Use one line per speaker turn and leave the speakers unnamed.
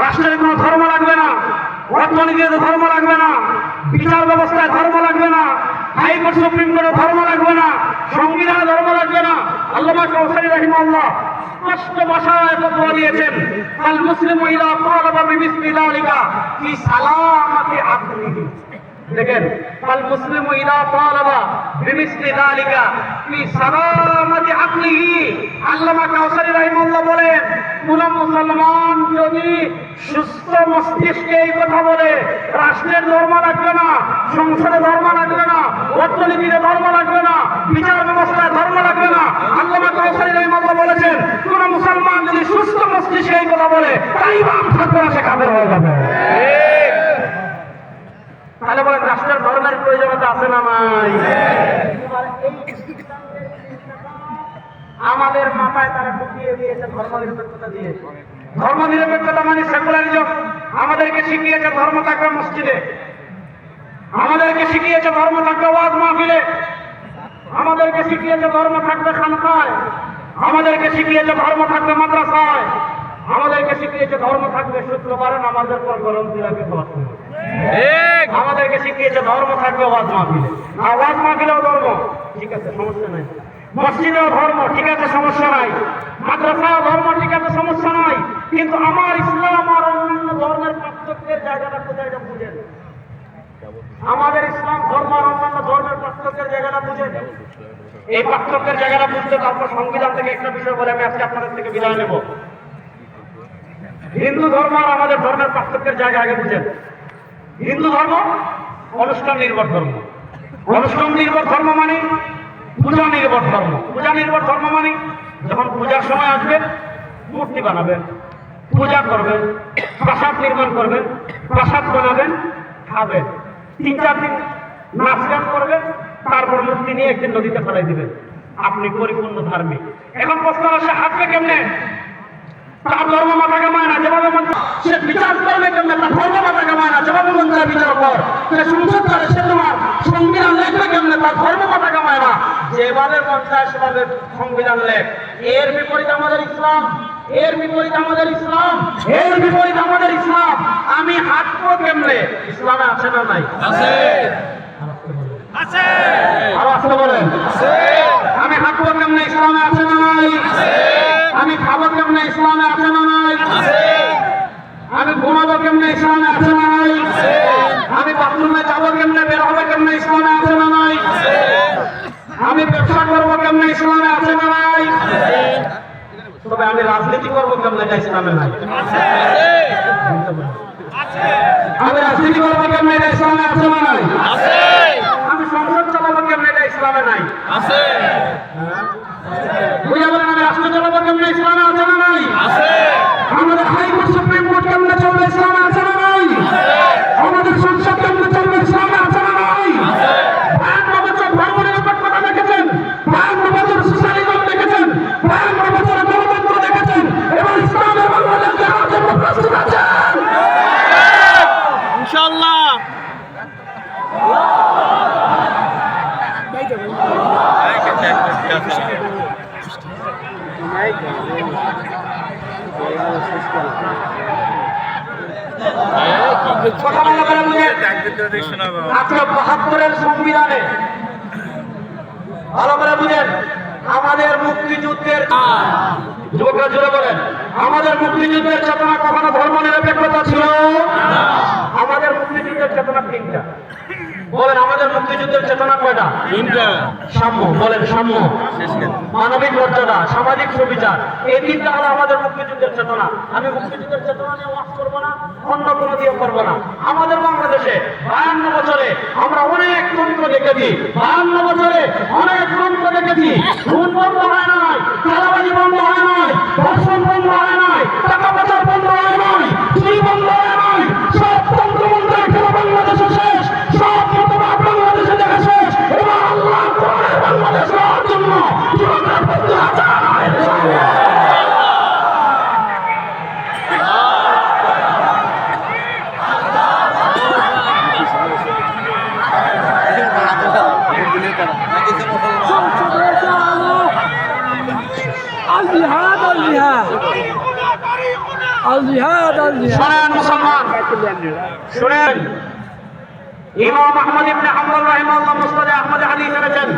রাষ্ট্রের কোনো ধর্ম লাগবে না, অর্থনীতিতে ধর্ম লাগবে না, বিচার ব্যবস্থায় ধর্ম লাগবে না, হাইকোর্ট, সুপ্রিম কোর্টে ধর্ম লাগবে না, সংবিধানে ধর্ম লাগবে না। আল্লামা কৌসারি রহিমাল্লাহ স্পষ্ট ভাষায় ফতোয়া দিয়েছেন আল মুসলিম ইলা তালাবা বিমিসলি যালিকা ফি সালামাতি আকলিহি দেখেন কাউসারি বলেন কোন মুসলমান যদি সুস্থ মস্তিষ্কে এই কথা বলে রাষ্ট্রের ধর্ম লাগবে না সংসদে ধর্ম লাগবে না অর্থনীতিতে ধর্ম লাগবে না বিচার ব্যবস্থায় ধর্ম লাগবে না। আল্লামা কাউসারি রাহিমাহুল্লাহ বলেছেন কোন মুসলমান যদি সুস্থ মস্তিষ্কে এই কথা বলে তাই ইমাম থাকবে না সে কাফের হয়ে যাবে। তাহলে বলেন রাষ্ট্রের প্রয়োজনীয়তা আছে না নাই? আমাদের মাথায় তারা ঢুকিয়ে দিয়েছে ধর্ম নিরপেক্ষতা দিয়ে। ধর্ম নিরপেক্ষতা মানে সেকুলারিজম। আমাদেরকে শিখিয়েছে ধর্ম থাকবে মসজিদে। আমাদেরকে শিখিয়েছে ধর্ম থাকবে ওয়াজ মাহফিলে। আমাদেরকে শিখিয়েছে ধর্ম থাকবে খানকায়। আমাদেরকে শিখিয়েছে ধর্ম থাকবে মাদ্রাসায়। আমাদেরকে শিখিয়েছে ধর্ম থাকবে শুক্রবারে নামাজের পর গরম খাওয়ার সময় আমাদেরকে শিখিয়েছে ধর্ম থাকবে ওয়াজ মাহফিলে। আর ওয়াজ মাহফিলেও ধর্ম ঠিক আছে, সমস্যা নাই। মসজিদেও ধর্ম, ঠিক আছে, সমস্যা নাই। মাদ্রাসাও ধর্ম, ঠিক আছে, সমস্যা নাই। কিন্তু আমার ইসলাম আর অন্যান্য ধর্মের পার্থক্যের জায়গাটা কোথায় এটা বুঝেন? আমাদের ইসলাম, ধর্ম আর অন্যান্য ধর্মের পার্থক্যের জায়গাটা বুঝেন? এই পার্থক্যের জায়গাটা বুঝতে তারপর সংবিধান থেকে একটা বিষয় বলে আমি আজকে আপনাদের থেকে বিদায় নেব। হিন্দু ধর্ম আর আমাদের ধর্মের পার্থক্যের জায়গা আগে বুঝেন। হিন্দু ধর্ম, অনুষ্ঠান নির্ভর ধর্ম। অনুষ্ঠান নির্ভর ধর্ম মানে পূজা নির্ভর ধর্ম। পূজা নির্ভর ধর্ম মানে যখন পূজার সময় আসবে, মূর্তি বানাবেন, পূজা করবেন, প্রাসাদ নির্মাণ করবেন, প্রাসাদ বানাবেন, খাবেন। তিন চার দিন নাচ গান করবেন, তারপর মূর্তি নিয়ে একদিন নদীতে ফেলাই দিবেন। আপনি পরিপূর্ণ ধার্মিক। এখন প্রশ্ন আসে হাঁটবে কেমনে? তার ধর্ম মাথা কামায় না, যেভাবে সে বিচার করবে কেমনে? তার ধর্ম বিচার কর। তুই সংসদ করে সে তোমার সংবিধান লেখবে কেমনে? তার ধর্ম কথা কামায় না। যেভাবে সেভাবে সংবিধান লেখ। এর বিপরীত আমাদের ইসলাম। এর বিপরীত আমাদের ইসলাম। এর বিপরীত আমাদের ইসলাম। আমি হাঁটবো কেমনে? ইসলামে আছে না নাই? আরও আসতে বলেন আমি হাঁটবো কেমনে ইসলামে আছে না নাই আমি খাব কেমনে ইসলামে আছে না নাই আমি ঘুমাবো কেমনে ইসলামে আছে না নাই আমি বাথরুমে যাব কেমনে বের হবে কেমনে ইসলামে আছে না নাই আমি ব্যবসা করব কেমনে ইসলামে আছে না নাই? তবে আমি রাজনীতি করব কেমনে এটা ইসলামে নাই? আমি রাজনীতি করব কেমনে এটা ইসলামে আছে না নাই আমি সংসদ চালাবো কেমনে এটা ইসলামে নাই বুঝা বলেন আমি রাষ্ট্র চালাবো কেমনে ইসলামে আছে না নাই আমাদের হাইকোর্ট সুপ্রিম কোর্ট কেমনে চলবে ইসলামে আছে না নাই আমাদের সংসদ কেমনে চলবে ইসলামে আছে না নাই বায়ান্ন বছর ধর্ম নিরপেক্ষতা দেখেছেন বায়ান্ন বছর সোশ্যালিজম দেখেছেন বায়ান্ন বছর গণতন্ত্র দেখেছেন এবার ইসলামের বাংলাদেশ দেওয়ার জন্য প্রস্তুত আছেন আজকে বাহাত্তরের সংবিধানে ভালো করে বুঝেন আমাদের মুক্তিযুদ্ধের যুবকরা জুড়ে বলেন আমাদের মুক্তিযুদ্ধের চেতনা কখনো ধর্ম নিরপেক্ষতা ছিল? তিনটা বলেন আমাদের মুক্তিযুদ্ধের চেতনা কয়টা? তিনটা সাম্য বলেন সাম্য। মানবিক মর্যাদা সামাজিক সুবিচার এই তিনটা হলো আমাদের মুক্তিযুদ্ধের চেতনা। আমি মুক্তিযুদ্ধের চেতনা নিয়ে ওয়াজ করব না অন্য কোনো দিয়ে করব না। আমাদের বাংলাদেশে বায়ান্ন বছরে আমরা অনেক তন্ত্র দেখেছি বায়ান্ন বছরে অনেক তন্ত্র দেখেছি। খুন বন্ধ হয় নাই চালাবাজি বন্ধ হয় নাই শোনেন মুসলমান শোনেন ইমাম আহমদ ইবনে হাম্বল রাহিমাল্লাহ মুসনাদে আহমদ হাদিস এনেছেন।